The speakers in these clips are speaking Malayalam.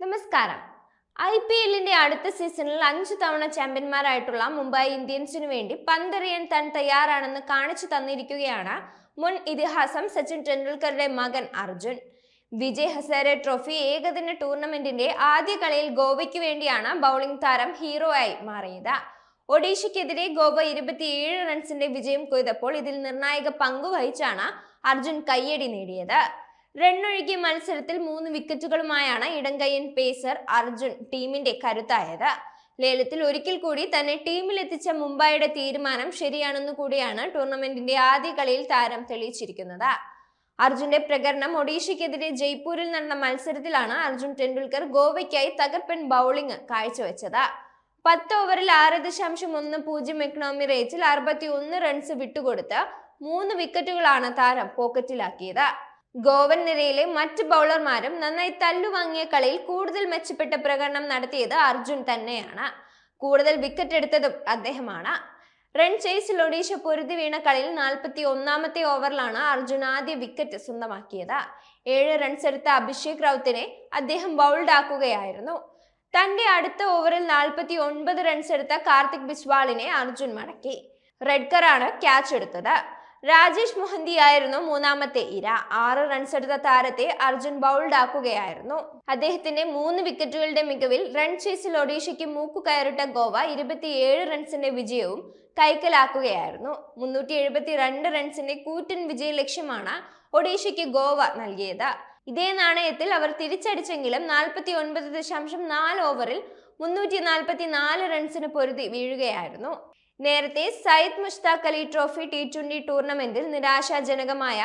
നമസ്കാരം. ഐ പി എല്ലിന്റെ അടുത്ത സീസണിൽ അഞ്ചു തവണ ചാമ്പ്യന്മാരായിട്ടുള്ള മുംബൈ ഇന്ത്യൻസിനു വേണ്ടി പന്തെറിയാൻ താൻ തയ്യാറാണെന്ന് കാണിച്ചു തന്നിരിക്കുകയാണ് മുൻ ഇതിഹാസം സച്ചിൻ ടെണ്ടുൽക്കറുടെ മകൻ അർജുൻ. വിജയ് ഹസാരെ ട്രോഫി ഏകദിന ടൂർണമെന്റിന്റെ ആദ്യ കളിയിൽ ഗോവയ്ക്ക് വേണ്ടിയാണ് ബൗളിംഗ് താരം ഹീറോ ആയി മാറിയത്. ഒഡീഷയ്ക്കെതിരെ ഗോവ ഇരുപത്തിയേഴ് റൺസിന്റെ വിജയം കൊയ്തപ്പോൾ ഇതിൽ നിർണായക പങ്കുവഹിച്ചാണ് അർജുൻ കയ്യടി നേടിയത്. റണ്ണൊഴുകിയ മത്സരത്തിൽ മൂന്ന് വിക്കറ്റുകളുമായാണ് ഇടങ്കയ്യൻ പേസർ അർജുൻ ടീമിന്റെ കരുത്തായത്. ലേലത്തിൽ ഒരിക്കൽ കൂടി തന്നെ ടീമിലെത്തിച്ച മുംബൈയുടെ തീരുമാനം ശരിയാണെന്നു കൂടിയാണ് ടൂർണമെന്റിന്റെ ആദ്യ കളിയിൽ താരം തെളിയിച്ചിരിക്കുന്നത്. അർജുന്റെ പ്രകടനം ഒഡീഷയ്ക്കെതിരെ ജയ്പൂരിൽ നടന്ന മത്സരത്തിലാണ് അർജുൻ ടെണ്ടുൽക്കർ ഗോവയ്ക്കായി തകർപ്പൻ ബൗളിംഗ് കാഴ്ചവെച്ചത്. പത്ത് ഓവറിൽ ആറ് ദശാംശം ഒന്ന് പൂജ്യം എക്കണോമി റേറ്റിൽ അറുപത്തി ഒന്ന് റൺസ് വിട്ടുകൊടുത്ത് മൂന്ന് വിക്കറ്റുകളാണ് താരം പോക്കറ്റിലാക്കിയത്. ഗോവൻ നിരയിലെ മറ്റ് ബൗളർമാരും നന്നായി തല്ലുവാങ്ങിയ കളിയിൽ കൂടുതൽ മെച്ചപ്പെട്ട പ്രകടനം നടത്തിയത് അർജുൻ തന്നെയാണ്. കൂടുതൽ വിക്കറ്റ് എടുത്തതും അദ്ദേഹമാണ്. റൺ ചേസിൽ ഒഡീഷ പൊരുതി വീണ കളിയിൽ നാൽപ്പത്തി ഒന്നാമത്തെ ഓവറിലാണ് അർജുൻ ആദ്യ വിക്കറ്റ് സ്വന്തമാക്കിയത്. ഏഴ് റൺസ് എടുത്ത അഭിഷേക് റൌത്തിനെ അദ്ദേഹം ബൗൾഡ് ആക്കുകയായിരുന്നു. തന്റെ അടുത്ത ഓവറിൽ നാൽപ്പത്തി ഒൻപത് റൺസ് എടുത്ത കാർത്തിക് ബിസ്വാളിനെ അർജുൻ മടക്കി. റെഡ്കറാണ് ക്യാച്ച് എടുത്തത്. രാജേഷ് മൊഹന്തി ആയിരുന്നു മൂന്നാമത്തെ ഇര. ആറ് റൺസ് എടുത്ത താരത്തെ അർജുൻ ബൗൾഡ് ആക്കുകയായിരുന്നു അദ്ദേഹത്തിന്റെ മൂന്ന് വിക്കറ്റുകളുടെ മികവിൽ റൺ ചേസിൽ ഒഡീഷയ്ക്ക് മൂക്കു കയറിട്ട ഗോവ ഇരുപത്തിയേഴ് റൺസിന്റെ വിജയവും കൈക്കലാക്കുകയായിരുന്നു. മുന്നൂറ്റി എഴുപത്തി രണ്ട് റൺസിന്റെ കൂറ്റൻ വിജയ ലക്ഷ്യമാണ് ഒഡീഷയ്ക്ക് ഗോവ നൽകിയത്. ഇതേ നാണയത്തിൽ അവർ തിരിച്ചടിച്ചെങ്കിലും നാൽപ്പത്തി ഒൻപത് ദശാംശം നാല് ഓവറിൽ മുന്നൂറ്റി നാൽപ്പത്തി നാല് റൺസിന് പൊരുതി വീഴുകയായിരുന്നു. നേരത്തെ Syed Mushtaq Ali trophy T twenty ടൂർണമെന്റിൽ നിരാശാജനകമായ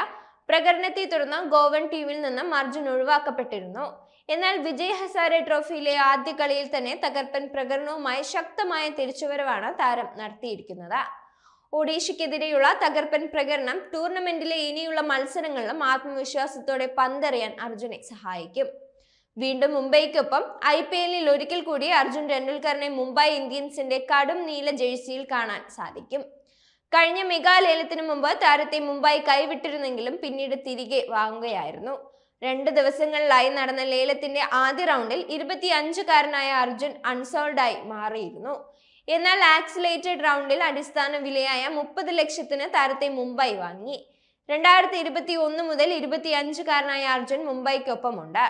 പ്രകടനത്തെ തുടർന്ന് ഗോവൻ ടീമിൽ നിന്ന് അർജുൻ ഒഴിവാക്കപ്പെട്ടിരുന്നു. എന്നാൽ വിജയ് ഹസാരെ ട്രോഫിയിലെ ആദ്യ കളിയിൽ തന്നെ തകർപ്പൻ പ്രകടനവുമായി ശക്തമായ തിരിച്ചുവരവാണ് താരം നടത്തിയിരിക്കുന്നത്. ഒഡീഷയ്ക്കെതിരെയുള്ള തകർപ്പൻ പ്രകടനം ടൂർണമെന്റിലെ ഇനിയുള്ള മത്സരങ്ങളിലും ആത്മവിശ്വാസത്തോടെ പന്തെറിയാൻ അർജുനെ സഹായിക്കും. വീണ്ടും മുംബൈക്കൊപ്പം ഐ പി എല്ലിൽ ഒരിക്കൽ കൂടി അർജുൻ ടെണ്ടുൽക്കറിനെ മുംബൈ ഇന്ത്യൻസിന്റെ കടും നീല ജേഴ്സിയിൽ കാണാൻ സാധിക്കും. കഴിഞ്ഞ മെഗാ ലേലത്തിനു മുമ്പ് താരത്തെ മുംബൈ കൈവിട്ടിരുന്നെങ്കിലും പിന്നീട് തിരികെ വാങ്ങുകയായിരുന്നു. രണ്ട് ദിവസങ്ങളിലായി നടന്ന ലേലത്തിന്റെ ആദ്യ റൗണ്ടിൽ ഇരുപത്തിയഞ്ചുകാരനായ അർജുൻ അൺസോൾഡായി മാറിയിരുന്നു. എന്നാൽ ആക്സിലേറ്റഡ് റൗണ്ടിൽ അടിസ്ഥാന വിലയായ മുപ്പത് ലക്ഷത്തിന് താരത്തെ മുംബൈ വാങ്ങി. രണ്ടായിരത്തി ഇരുപത്തി ഒന്ന് മുതൽ ഇരുപത്തിയഞ്ചുകാരനായ അർജുൻ മുംബൈക്കൊപ്പമുണ്ട്.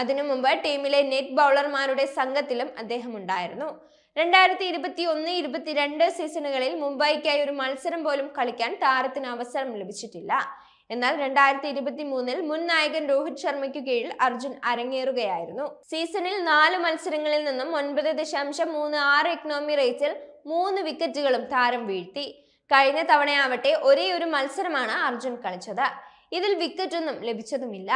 അതിനു മുമ്പ് ടീമിലെ നെറ്റ് ബൗളർമാരുടെ സംഘത്തിലും അദ്ദേഹം ഉണ്ടായിരുന്നു. രണ്ടായിരത്തി ഇരുപത്തി ഒന്ന് ഇരുപത്തിരണ്ട് സീസണുകളിൽ മുംബൈക്കായി ഒരു മത്സരം പോലും കളിക്കാൻ താരത്തിന് അവസരം ലഭിച്ചിട്ടില്ല. എന്നാൽ രണ്ടായിരത്തി ഇരുപത്തി മൂന്നിൽ മുൻ നായകൻ രോഹിത് ശർമ്മയ്ക്ക് കീഴിൽ അർജുൻ അരങ്ങേറുകയായിരുന്നു. സീസണിൽ നാല് മത്സരങ്ങളിൽ നിന്നും ഒൻപത് ദശാംശം മൂന്ന് ആറ് എക്കണോമി റേറ്റിൽ മൂന്ന് വിക്കറ്റുകളും താരം വീഴ്ത്തി. കഴിഞ്ഞ തവണയാവട്ടെ ഒരേ ഒരു മത്സരമാണ് അർജുൻ കളിച്ചത്. ഇതിൽ വിക്കറ്റൊന്നും ലഭിച്ചതുമില്ല.